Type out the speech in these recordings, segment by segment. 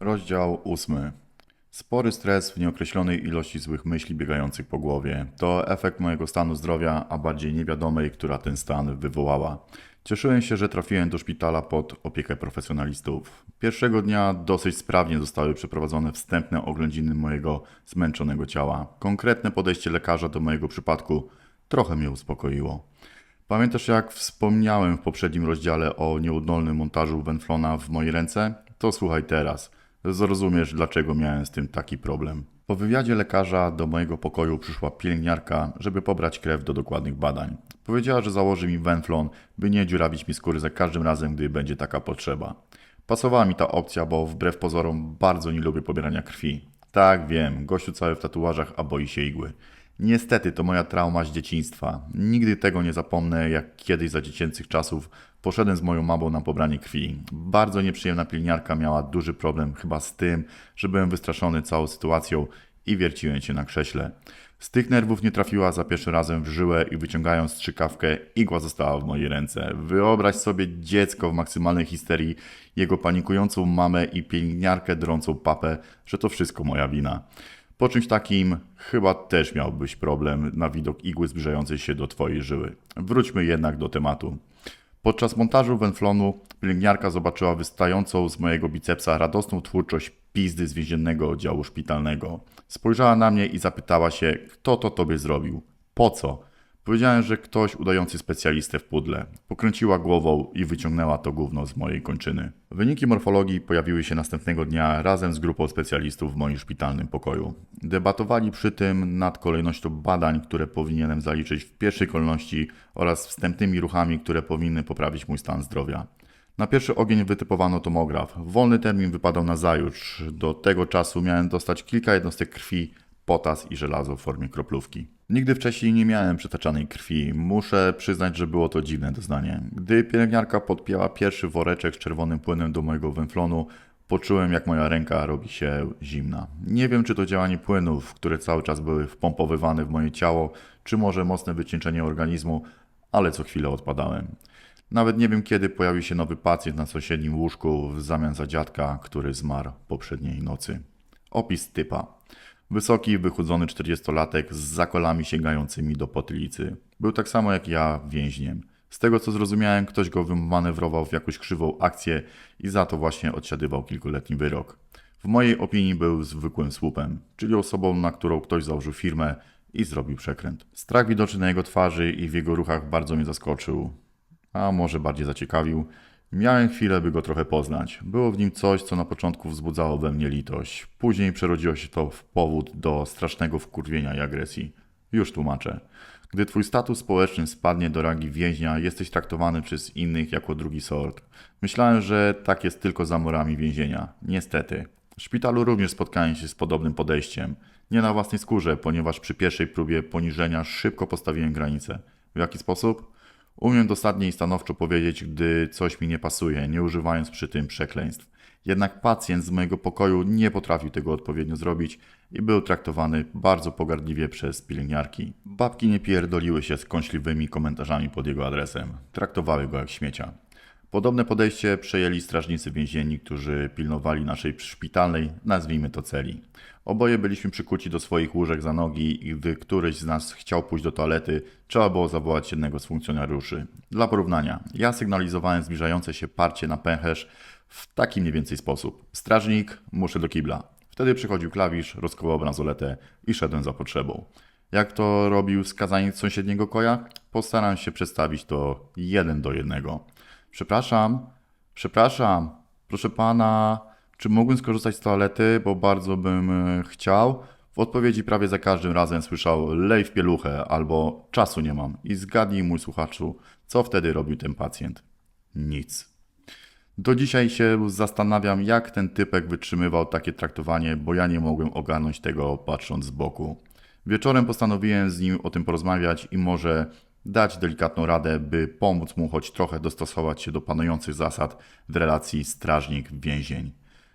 Rozdział 8. Spory stres w nieokreślonej ilości złych myśli biegających po głowie to efekt mojego stanu zdrowia, a bardziej niewiadomej, która ten stan wywołała. Cieszyłem się, że trafiłem do szpitala pod opiekę profesjonalistów. Pierwszego dnia dosyć sprawnie zostały przeprowadzone wstępne oględziny mojego zmęczonego ciała. Konkretne podejście lekarza do mojego przypadku trochę mnie uspokoiło. Pamiętasz, jak wspomniałem w poprzednim rozdziale o nieudolnym montażu Wenflona w mojej ręce? To słuchaj teraz. Zrozumiesz, dlaczego miałem z tym taki problem. Po wywiadzie lekarza do mojego pokoju przyszła pielęgniarka, żeby pobrać krew do dokładnych badań. Powiedziała, że założy mi Wenflon, by nie dziurawić mi skóry za każdym razem, gdy będzie taka potrzeba. Pasowała mi ta opcja, bo wbrew pozorom bardzo nie lubię pobierania krwi. Tak, wiem, gościu cały w tatuażach, a boi się igły. Niestety to moja trauma z dzieciństwa. Nigdy tego nie zapomnę, jak kiedyś za dziecięcych czasów poszedłem z moją mamą na pobranie krwi. Bardzo nieprzyjemna pielęgniarka miała duży problem chyba z tym, że byłem wystraszony całą sytuacją i wierciłem się na krześle. Z tych nerwów nie trafiła za pierwszym razem w żyłę i wyciągając strzykawkę, igła została w mojej ręce. Wyobraź sobie dziecko w maksymalnej histerii, jego panikującą mamę i pielęgniarkę drącą papę, że to wszystko moja wina. Po czymś takim chyba też miałbyś problem na widok igły zbliżającej się do twojej żyły. Wróćmy jednak do tematu. Podczas montażu Wenflonu pielęgniarka zobaczyła wystającą z mojego bicepsa radosną twórczość pizdy z więziennego oddziału szpitalnego. Spojrzała na mnie i zapytała się, kto to tobie zrobił? Po co? Powiedziałem, że ktoś udający specjalistę w pudle. Pokręciła głową i wyciągnęła to gówno z mojej kończyny. Wyniki morfologii pojawiły się następnego dnia razem z grupą specjalistów w moim szpitalnym pokoju. Debatowali przy tym nad kolejnością badań, które powinienem zaliczyć w pierwszej kolejności oraz wstępnymi ruchami, które powinny poprawić mój stan zdrowia. Na pierwszy ogień wytypowano tomograf. Wolny termin wypadał na zajutrz. Do tego czasu miałem dostać kilka jednostek krwi, potas i żelazo w formie kroplówki. Nigdy wcześniej nie miałem przytaczanej krwi. Muszę przyznać, że było to dziwne doznanie. Gdy pielęgniarka podpięła pierwszy woreczek z czerwonym płynem do mojego węflonu, poczułem jak moja ręka robi się zimna. Nie wiem, czy to działanie płynów, które cały czas były wpompowywane w moje ciało, czy może mocne wycieńczenie organizmu, ale co chwilę odpadałem. Nawet nie wiem, kiedy pojawił się nowy pacjent na sąsiednim łóżku w zamian za dziadka, który zmarł poprzedniej nocy. Opis typa. Wysoki, wychudzony 40-latek z zakolami sięgającymi do potylicy. Był tak samo jak ja więźniem. Z tego co zrozumiałem, ktoś go wymanewrował w jakąś krzywą akcję i za to właśnie odsiadywał kilkuletni wyrok. W mojej opinii był zwykłym słupem, czyli osobą, na którą ktoś założył firmę i zrobił przekręt. Strach widoczny na jego twarzy i w jego ruchach bardzo mnie zaskoczył, a może bardziej zaciekawił. Miałem chwilę, by go trochę poznać. Było w nim coś, co na początku wzbudzało we mnie litość. Później przerodziło się to w powód do strasznego wkurwienia i agresji. Już tłumaczę. Gdy twój status społeczny spadnie do rangi więźnia, jesteś traktowany przez innych jako drugi sort. Myślałem, że tak jest tylko za murami więzienia. Niestety. W szpitalu również spotkałem się z podobnym podejściem. Nie na własnej skórze, ponieważ przy pierwszej próbie poniżenia szybko postawiłem granicę. W jaki sposób? Umiem dosadnie i stanowczo powiedzieć, gdy coś mi nie pasuje, nie używając przy tym przekleństw. Jednak pacjent z mojego pokoju nie potrafił tego odpowiednio zrobić i był traktowany bardzo pogardliwie przez pielęgniarki. Babki nie pierdoliły się z kąśliwymi komentarzami pod jego adresem. Traktowały go jak śmiecia. Podobne podejście przejęli strażnicy więzieni, którzy pilnowali naszej szpitalnej, nazwijmy to celi. Oboje byliśmy przykuci do swoich łóżek za nogi i gdy któryś z nas chciał pójść do toalety, trzeba było zawołać jednego z funkcjonariuszy. Dla porównania, ja sygnalizowałem zbliżające się parcie na pęcherz w taki mniej więcej sposób. Strażnik, muszę do kibla. Wtedy przychodził klawisz, rozkołał bransoletę i szedłem za potrzebą. Jak to robił skazaniec sąsiedniego koja? Postaram się przedstawić to jeden do jednego. Przepraszam, przepraszam, proszę pana, czy mógłbym skorzystać z toalety, bo bardzo bym e, chciał? W odpowiedzi prawie za każdym razem słyszał lej w pieluchę albo czasu nie mam. I zgadnij mój słuchaczu, co wtedy robił ten pacjent? Nic. Do dzisiaj się zastanawiam, jak ten typek wytrzymywał takie traktowanie, bo ja nie mogłem ogarnąć tego patrząc z boku. Wieczorem postanowiłem z nim o tym porozmawiać i może dać delikatną radę, by pomóc mu choć trochę dostosować się do panujących zasad w relacji strażnik-więzień.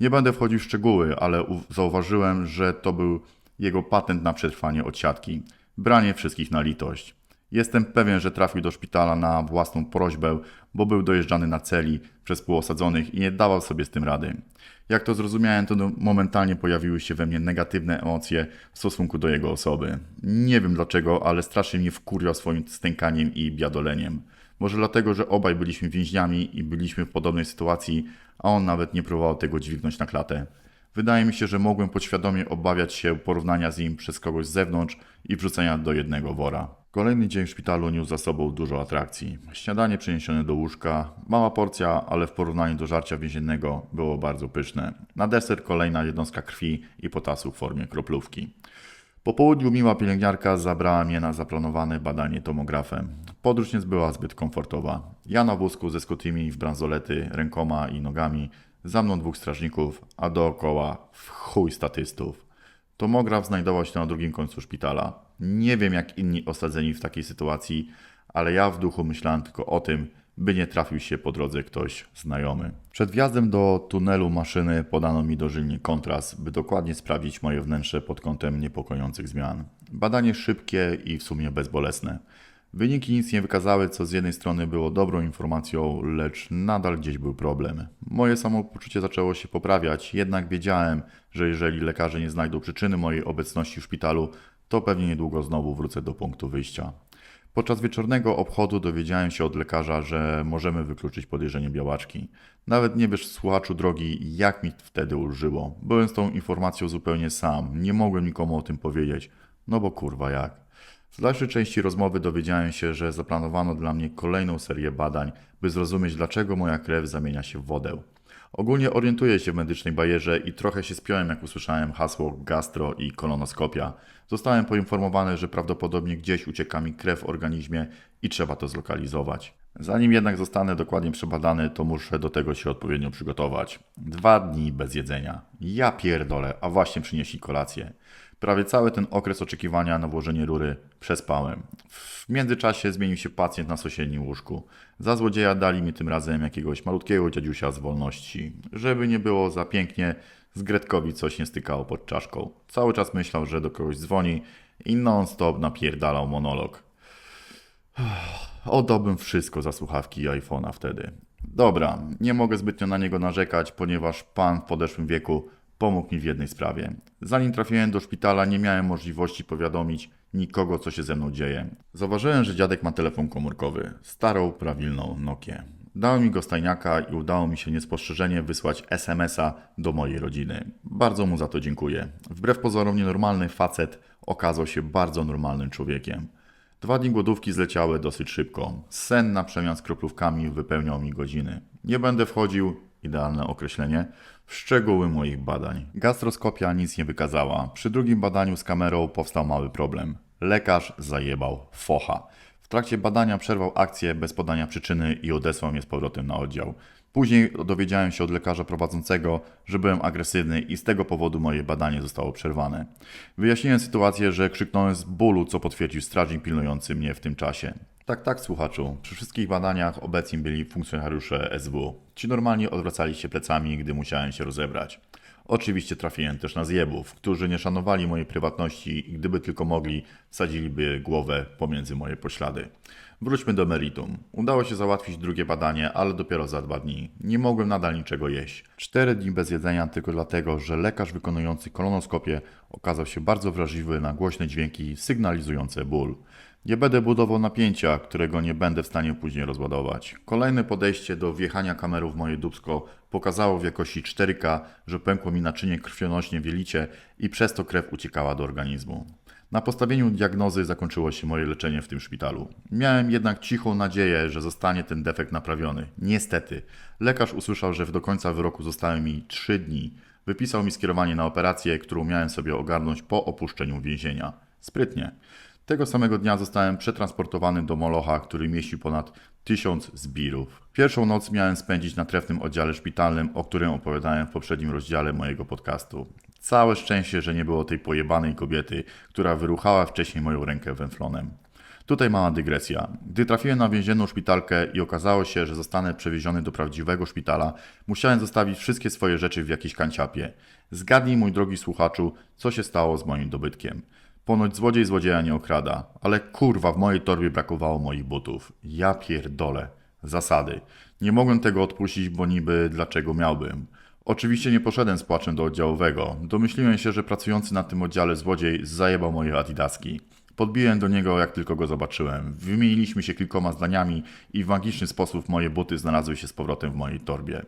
Nie będę wchodził w szczegóły, ale zauważyłem, że to był jego patent na przetrwanie od siatki. Branie wszystkich na litość. Jestem pewien, że trafił do szpitala na własną prośbę, bo był dojeżdżany na celi przez współosadzonych i nie dawał sobie z tym rady. Jak to zrozumiałem, to momentalnie pojawiły się we mnie negatywne emocje w stosunku do jego osoby. Nie wiem dlaczego, ale strasznie mnie wkurwiał swoim stękaniem i biadoleniem. Może dlatego, że obaj byliśmy więźniami i byliśmy w podobnej sytuacji, a on nawet nie próbował tego dźwignąć na klatę. Wydaje mi się, że mogłem podświadomie obawiać się porównania z nim przez kogoś z zewnątrz i wrzucenia do jednego wora. Kolejny dzień w szpitalu niósł za sobą dużo atrakcji. Śniadanie przeniesione do łóżka, mała porcja, ale w porównaniu do żarcia więziennego było bardzo pyszne. Na deser kolejna jednostka krwi i potasu w formie kroplówki. Po południu miła pielęgniarka zabrała mnie na zaplanowane badanie tomografem. Podróż nie była zbyt komfortowa. Ja na wózku ze skutymi w bransolety rękoma i nogami, za mną dwóch strażników, a dookoła w chuj statystów. Tomograf znajdował się na drugim końcu szpitala. Nie wiem jak inni osadzeni w takiej sytuacji, ale ja w duchu myślałem tylko o tym, by nie trafił się po drodze ktoś znajomy. Przed wjazdem do tunelu maszyny podano mi dożylnie kontrast, by dokładnie sprawdzić moje wnętrze pod kątem niepokojących zmian. Badanie szybkie i w sumie bezbolesne. Wyniki nic nie wykazały, co z jednej strony było dobrą informacją, lecz nadal gdzieś był problem. Moje samopoczucie zaczęło się poprawiać, jednak wiedziałem, że jeżeli lekarze nie znajdą przyczyny mojej obecności w szpitalu, to pewnie niedługo znowu wrócę do punktu wyjścia. Podczas wieczornego obchodu dowiedziałem się od lekarza, że możemy wykluczyć podejrzenie białaczki. Nawet nie wiesz, słuchaczu drogi, jak mi wtedy ulżyło. Byłem z tą informacją zupełnie sam, nie mogłem nikomu o tym powiedzieć. No bo kurwa jak. W dalszej części rozmowy dowiedziałem się, że zaplanowano dla mnie kolejną serię badań, by zrozumieć, dlaczego moja krew zamienia się w wodę. Ogólnie orientuję się w medycznej bajerze i trochę się spiąłem, jak usłyszałem hasło gastro i kolonoskopia. Zostałem poinformowany, że prawdopodobnie gdzieś ucieka mi krew w organizmie i trzeba to zlokalizować. Zanim jednak zostanę dokładnie przebadany, to muszę do tego się odpowiednio przygotować. Dwa dni bez jedzenia. Ja pierdolę, a właśnie przynieśli kolację. Prawie cały ten okres oczekiwania na włożenie rury przespałem. W międzyczasie zmienił się pacjent na sąsiednim łóżku. Za złodzieja dali mi tym razem jakiegoś malutkiego dziadziusia z wolności. Żeby nie było za pięknie, z Gretkowi coś nie stykało pod czaszką. Cały czas myślał, że do kogoś dzwoni i non-stop napierdalał monolog. Oddałbym wszystko za słuchawki i iPhone'a wtedy. Dobra, nie mogę zbytnio na niego narzekać, ponieważ pan w podeszłym wieku pomógł mi w jednej sprawie. Zanim trafiłem do szpitala, nie miałem możliwości powiadomić nikogo, co się ze mną dzieje. Zauważyłem, że dziadek ma telefon komórkowy, starą, prawilną Nokię. Dałem mi go stajniaka i udało mi się niespostrzeżenie wysłać SMS-a do mojej rodziny. Bardzo mu za to dziękuję. Wbrew pozorom nienormalny facet okazał się bardzo normalnym człowiekiem. Dwa dni głodówki zleciały dosyć szybko. Sen na przemian z kroplówkami wypełniał mi godziny. Nie będę wchodził, idealne określenie, w szczegóły moich badań. Gastroskopia nic nie wykazała. Przy drugim badaniu z kamerą powstał mały problem. Lekarz zajebał focha. Trakcie badania przerwał akcję bez podania przyczyny i odesłał mnie z powrotem na oddział. Później dowiedziałem się od lekarza prowadzącego, że byłem agresywny i z tego powodu moje badanie zostało przerwane. Wyjaśniłem sytuację, że krzyknąłem z bólu, co potwierdził strażnik pilnujący mnie w tym czasie. Tak, tak, słuchaczu. Przy wszystkich badaniach obecni byli funkcjonariusze SW. Ci normalnie odwracali się plecami, gdy musiałem się rozebrać. Oczywiście trafiłem też na zjebów, którzy nie szanowali mojej prywatności i gdyby tylko mogli, wsadziliby głowę pomiędzy moje poślady. Wróćmy do meritum. Udało się załatwić drugie badanie, ale dopiero za dwa dni. Nie mogłem nadal niczego jeść. Cztery dni bez jedzenia tylko dlatego, że lekarz wykonujący kolonoskopię okazał się bardzo wrażliwy na głośne dźwięki sygnalizujące ból. Nie będę budował napięcia, którego nie będę w stanie później rozładować. Kolejne podejście do wjechania kameru w moje dubsko pokazało w jakości 4K, że pękło mi naczynie krwionośnie w jelicie i przez to krew uciekała do organizmu. Na postawieniu diagnozy zakończyło się moje leczenie w tym szpitalu. Miałem jednak cichą nadzieję, że zostanie ten defekt naprawiony. Niestety, lekarz usłyszał, że do końca wyroku zostały mi 3 dni. Wypisał mi skierowanie na operację, którą miałem sobie ogarnąć po opuszczeniu więzienia. Sprytnie. Tego samego dnia zostałem przetransportowany do Molocha, który mieści ponad tysiąc zbirów. Pierwszą noc miałem spędzić na trefnym oddziale szpitalnym, o którym opowiadałem w poprzednim rozdziale mojego podcastu. Całe szczęście, że nie było tej pojebanej kobiety, która wyruchała wcześniej moją rękę węflonem. Tutaj mała dygresja. Gdy trafiłem na więzienną szpitalkę i okazało się, że zostanę przewieziony do prawdziwego szpitala, musiałem zostawić wszystkie swoje rzeczy w jakiejś kanciapie. Zgadnij, mój drogi słuchaczu, co się stało z moim dobytkiem. Ponoć złodziej złodzieja nie okrada, ale kurwa w mojej torbie brakowało moich butów. Ja pierdolę. Zasady. Nie mogłem tego odpuścić, bo niby dlaczego miałbym. Oczywiście nie poszedłem z płaczem do oddziałowego. Domyśliłem się, że pracujący na tym oddziale złodziej zajebał moje adidaski. Podbiłem do niego, jak tylko go zobaczyłem. Wymieniliśmy się kilkoma zdaniami i w magiczny sposób moje buty znalazły się z powrotem w mojej torbie.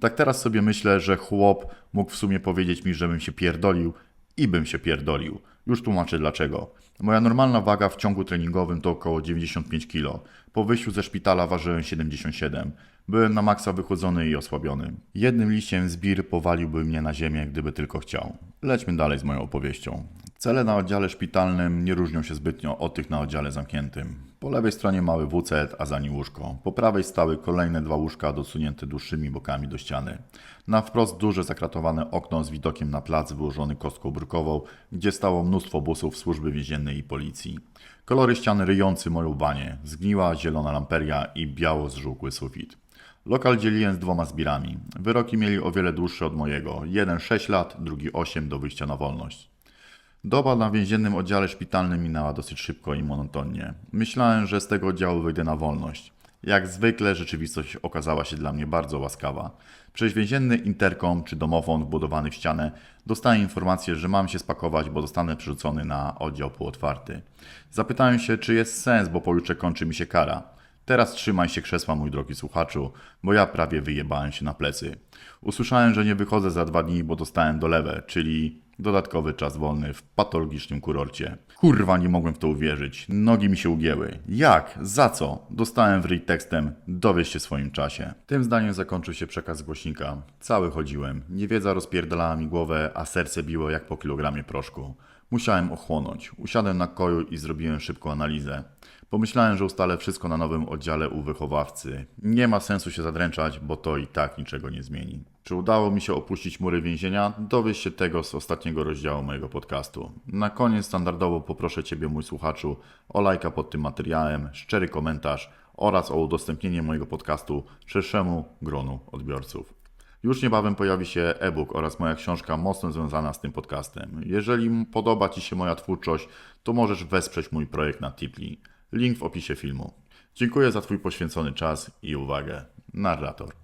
Tak teraz sobie myślę, że chłop mógł w sumie powiedzieć mi, żebym się pierdolił i bym się pierdolił. Już tłumaczę dlaczego. Moja normalna waga w ciągu treningowym to około 95 kg. Po wyjściu ze szpitala ważyłem 77. Byłem na maksa wychłodzony i osłabiony. Jednym liściem zbir powaliłby mnie na ziemię, gdyby tylko chciał. Lećmy dalej z moją opowieścią. Cele na oddziale szpitalnym nie różnią się zbytnio od tych na oddziale zamkniętym. Po lewej stronie mały WC, a za nim łóżko. Po prawej stały kolejne dwa łóżka dosunięte dłuższymi bokami do ściany. Na wprost duże zakratowane okno z widokiem na plac wyłożony kostką brukową, gdzie stało mnóstwo busów służby więziennej i policji. Kolory ściany ryjący moją banię, zgniła zielona lamperia i biało zżółkły sufit. Lokal dzieliłem z dwoma zbirami. Wyroki mieli o wiele dłuższe od mojego. Jeden 6 lat, drugi 8 do wyjścia na wolność. Doba na więziennym oddziale szpitalnym minęła dosyć szybko i monotonnie. Myślałem, że z tego oddziału wyjdę na wolność. Jak zwykle rzeczywistość okazała się dla mnie bardzo łaskawa. Przez więzienny interkom czy domofon wbudowany w ścianę dostałem informację, że mam się spakować, bo zostanę przerzucony na oddział półotwarty. Zapytałem się, czy jest sens, bo pojutrze kończy mi się kara. Teraz trzymaj się krzesła, mój drogi słuchaczu, bo ja prawie wyjebałem się na plecy. Usłyszałem, że nie wychodzę za dwa dni, bo dostałem dolewę, czyli dodatkowy czas wolny w patologicznym kurorcie. Kurwa, nie mogłem w to uwierzyć. Nogi mi się ugięły. Jak? Za co? Dostałem w ryj tekstem dowiedz się w swoim czasie. Tym zdaniem zakończył się przekaz głośnika. Cały chodziłem. Niewiedza rozpierdalała mi głowę, a serce biło jak po kilogramie proszku. Musiałem ochłonąć. Usiadłem na koju i zrobiłem szybką analizę. Pomyślałem, że ustalę wszystko na nowym oddziale u wychowawcy. Nie ma sensu się zadręczać, bo to i tak niczego nie zmieni. Czy udało mi się opuścić mury więzienia? Dowiesz się tego z ostatniego rozdziału mojego podcastu. Na koniec standardowo poproszę Ciebie, mój słuchaczu, o lajka pod tym materiałem, szczery komentarz oraz o udostępnienie mojego podcastu szerszemu gronu odbiorców. Już niebawem pojawi się e-book oraz moja książka mocno związana z tym podcastem. Jeżeli podoba Ci się moja twórczość, to możesz wesprzeć mój projekt na Tipli. Link w opisie filmu. Dziękuję za Twój poświęcony czas i uwagę. Narrator.